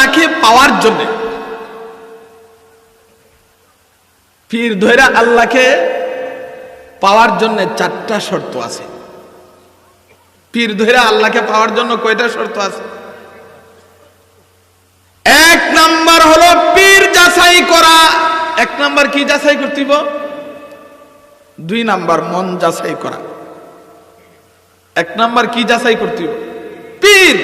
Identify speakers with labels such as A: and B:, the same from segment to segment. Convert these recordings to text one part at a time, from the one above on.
A: আল্লাহকে পাওয়ার জন্য। পীর ধৈরা আল্লাহকে পাওয়ার জন্য চারটা শর্ত আছে। পীর ধৈরা আল্লাহকে পাওয়ার জন্য কয়টা শর্ত আছে? এক নাম্বার হলো পীর যাচাই করা। এক নাম্বার কি যাচাই করতেইব দুই নাম্বার মন যাচাই করা। এক নাম্বার কি যাচাই করতিব পীর।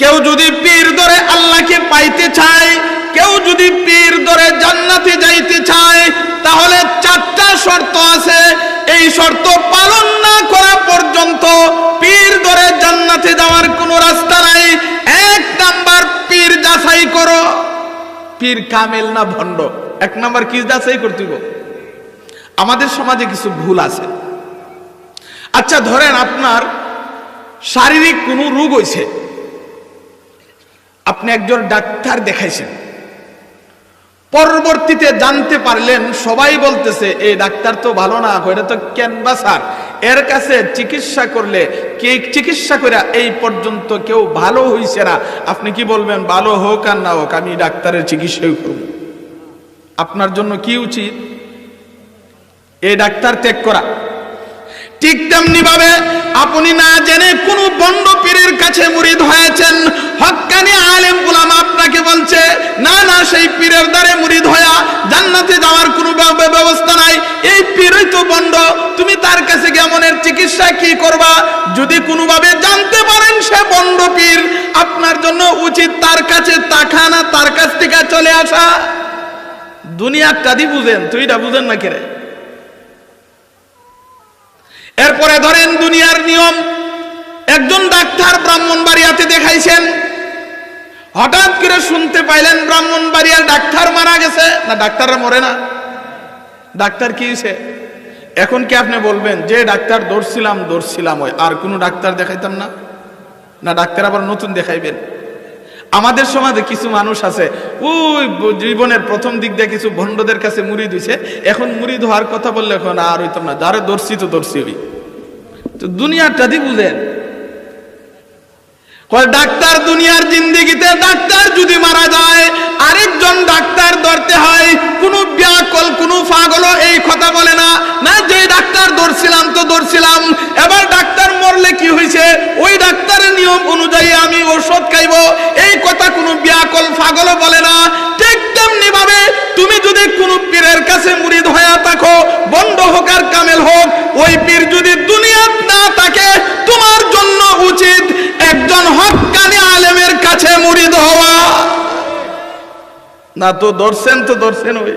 A: কেউ যদি পীর ধরে আল্লাহকে পাইতে চায়, কেউ যদি পীর ধরে জান্নাতে যাইতে চায়, তাহলে চারটা শর্ত আছে। এই শর্ত পালন না করা পর্যন্ত পীর ধরে জান্নাতে যাওয়ার কোনো রাস্তা নাই। এক নাম্বার পীর যাচাই করো। পীর কামেল না ভণ্ড? এক নাম্বার কি যাচাই করতে? আমাদের সমাজে কিছু ভুল আছে। আচ্ছা ধরেন আপনার শারীরিক কোনো রোগ হয়েছে আপনি একজন ডাক্তার দেখাইছেন। পরবর্তীতে জানতে পারলেন, সবাই বলতেছে এই ডাক্তার তো ভালো না এটা তো ক্যানভাসার। এর কাছে চিকিৎসা করলে, কে চিকিৎসা করে এই পর্যন্ত কেউ ভালো হইছে না। আপনি কি বলবেন, ভালো হোক আর না হোক, আমি ডাক্তারের চিকিৎসাই করব আপনার জন্য কি উচিত? এই ডাক্তার ত্যাগ করা। ঠিক তেমনি ভাবে আপনি না জেনে কোন বন্ড পীরের কাছে মুরিদ হয়েছেন। হক্কানি আলেম গুলাম আপনাকে বলছে, না না, সেই পীরের দ্বারে মুরিদ হয়া জান্নাতে যাওয়ার কোনো ব্যবস্থা নাই। এই পীরই তো বন্ড, তুমি তার কাছে গিয়ে মনের চিকিৎসা কি করবা? যদি কোনোভাবে জানতে পারেন সে বন্ড পীর, আপনার জন্য উচিত তার কাছে তাকা না তার কাছ থেকে চলে আসা। দুনিয়াটা দি বুঝেন, তুই তুইটা বুঝেন না কেরে এরপরে ধরেন দুনিয়ার নিয়ম একজন ডাক্তার ব্রাহ্মণবাড়িয়াতে দেখাইছেন। হঠাৎ করে শুনতে পাইলেন ব্রাহ্মণবাড়িয়ার ডাক্তার মারা গেছে। না, ডাক্তাররা মরে না। ডাক্তার কি হয়েছে এখন কি আপনি বলবেন, যে ডাক্তার দৌড়ছিলাম দৌড়ছিলাম ওই, আর কোনো ডাক্তার দেখাইতাম না? না, ডাক্তার আবার নতুন দেখাইবেন? আমাদের সমাজে কিছু মানুষ আছে, ওই জীবনের প্রথম দিক দিয়ে কিছু ভণ্ডদের কাছে মুড়ি দিছে। এখন মুড়ি ধোয়ার কথা বললে এখন আর হইতাম না। যারা দর্শি তো দর্শি হই তো দুনিয়াটা দি বুঝেন ডাক্তার দুনিয়ার জিন্দিগিতে ডাক্তার যদি মারা যায়, আরেকজন ডাক্তার ধরতে হয়, কোন ব্যাকল, কোন পাগল এই কথা বলে না। না, যে ডাক্তার ধরছিলাম তো ধরছিলাম, এবার ডাক্তার মরলে কি হয়েছে ওই ডাক্তারের নিয়ম অনুযায়ী আমি ওষুধ খাইব। এই কথা কোনো ব্যাকল পাগল বলে না। ঠিক তেমনি ভাবে তুমি যদি কোনো পীরের কাছে মুরিদ হয়ে থাকো, বন্ধ হোক আর কামেল হোক, ওই পীর যদি দুনিয়াত না থাকে, তোমার না তো দর্শন তো দর্শন ওই।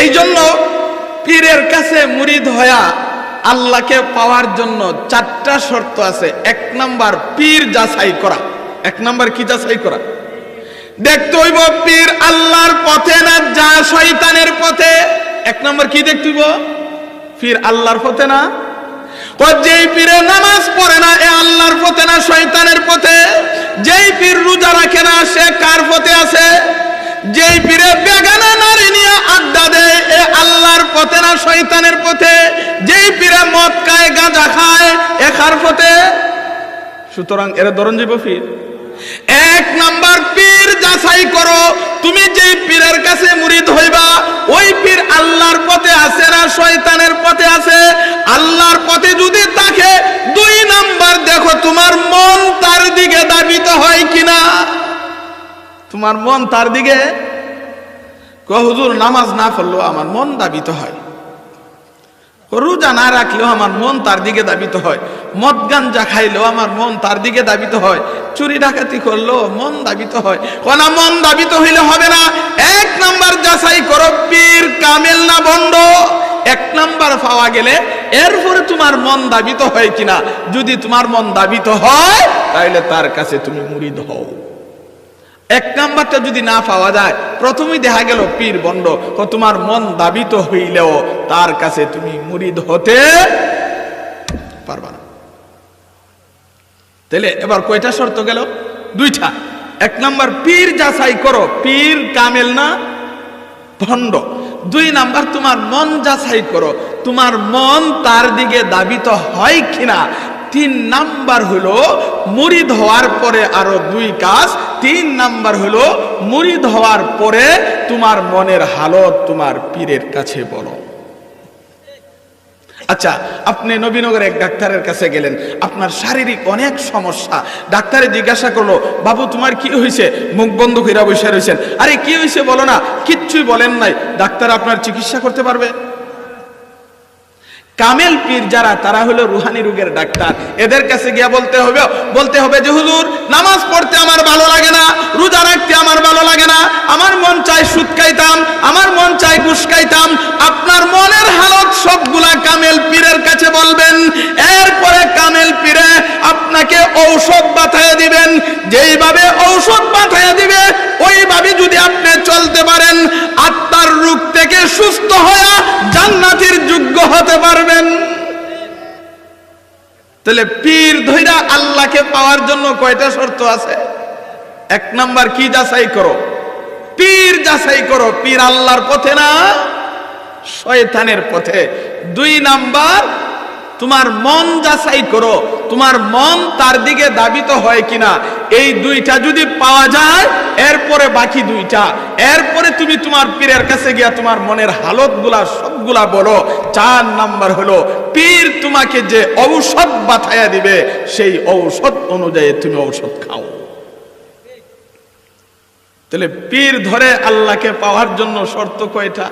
A: এই জন্য পীরের কাছে মুরিদ হয়া আল্লাহকে পাওয়ার জন্য চারটা শর্ত আছে। এক নাম্বার, পীর যাচাই করা। এক নাম্বার, কি যাচাই করা? দেখতে হইব পীর আল্লাহর পথে না যা শয়তানের পথে। এক নাম্বার, কি দেখতে হইব? পীর আল্লাহর পথে না। ও যেই পীরে নামাজ পড়ে না, এ আল্লাহর পথে না, শয়তানের যেই পীর রোজা রাখে না, সে কার পথে আছে? যেই পীরে বেগানা নারী নিয়ে আড্ডা দেয়, এ আল্লাহর পথে না, শয়তানের পথে? যেই পীরে মদ খায়, গাঁজা খায়, এ কার পথে? সুতরাং এরা ধরন যাইব পীর। এক নাম্বার পীর যাচাই করো, তুমি যেই পীরের কাছে মুরিদ হইবা, ওই পীর আল্লাহর পথে আছে না, শয়তানের পথে আছে? আল্লাহর পথে যদি থাকে দুই নাম্বার দেখো, তোমার মন তার দিকে দাবিত হয় কিনা? তোমার মন তার দিকে? ক হুজুর, নামাজ না পড়লেও আমার মন দাবিত হয়। রোজা না রাখলেও আমার মন তার দিকে দাবিত হয়। মদ গাঞ্জা খাইলেও আমার মন তার দিকে দাবিত হয়। চুরি ডাকাতি করলেও মন দাবিত হয়। কোনা মন দাবিত হইলে হবে না। এক নাম্বার যাচাই করো, পীর কামেল না নাম্বার পাওয়া গেলে এরপরে তোমার মন দাবিত হয় কিনা? যদি তোমার মন দাবিত হয় তাহলে তার কাছে তুমি মুরিদ হও। এক নাম্বারটা যদি না পাওয়া যায়, প্রথমেই দেখা গেল পীর বন্ড তোমার মন দাবিত হইলেও তার কাছে তুমি মুরিদ হতে পারবা না। তাহলে এবার কয়টা শর্ত গেল? দুইটা। এক নাম্বার, পীর যাচাই করো, পীর কামেল না ভণ্ড দুই নাম্বার, তোমার মন যাচাই করো তোমার মন তার দিকে দাবিত হয় কিনা? তিন নাম্বার হলো, মুরিদ হওয়ার পরে আরও দুই কাজ। তিন নাম্বার হলো, মুরিদ হওয়ার পরে তোমার মনের হালত তোমার পীরের কাছে বলো। আচ্ছা আপনি নবীনগরে এক ডাক্তারের কাছে গেলেন। আপনার শারীরিক অনেক সমস্যা। ডাক্তারে জিজ্ঞাসা করল, বাবু, তোমার কি হয়েছে? মুখ বন্ধ করে বসে রয়েছেন আরে, কি হয়েছে বলো না, কিচ্ছুই বলেন নাই। ডাক্তার আপনার চিকিৎসা করতে পারবে? কামেল পীর যারা, তারা হলো রুহানি রোগের ডাক্তার। এদের কাছে গিয়া বলতে হবে বলতে হবে যে, হুজুর, নামাজ পড়তে আমার ভালো লাগে না, রোজা রাখতে আমার ভালো লাগে না, আমার মন চায় সুদ খাইতাম আমার মন চায় ঘুষ খাইতাম আপনার মনের হালত সবগুলা কামেল পীরের কাছে বলবেন। এরপরে কামেল পীরে আপনাকে ঔষধ বাথায় দিবেন। যেইভাবে ঔষধ বাথায় দিবে, ওইভাবে যদি আপনি চলতে পারেন, আত্মার রোগ থেকে সুস্থ হয়ে হতে পারবেন। তাহলে পীর ধৈরা আল্লাহকে পাওয়ার জন্য কয়টা শর্ত আছে? এক নাম্বার, কি যাচাই করো? পীর যাচাই করো, পীর আল্লাহর পথে না, শয়তানের পথে। দুই নাম্বার, তোমার মন যাচাই করো, তোমার মন তার দিকে দাবিত হয় কিনা? এই দুইটা যদি পাওয়া যায়, এরপরে বাকি দুইটা। এরপরে তুমি তোমার পীরের কাছে গিয়া তোমার মনের হালতগুলা সবগুলা বলো। চার নাম্বার হলো, পীর তোমাকে যে ঔষধ বাথায়া দিবে, সেই ঔষধ অনুযায়ী তুমি ঔষধ খাও। তাহলে পীর ধরে আল্লাহকে পাওয়ার জন্য শর্ত কয়টা?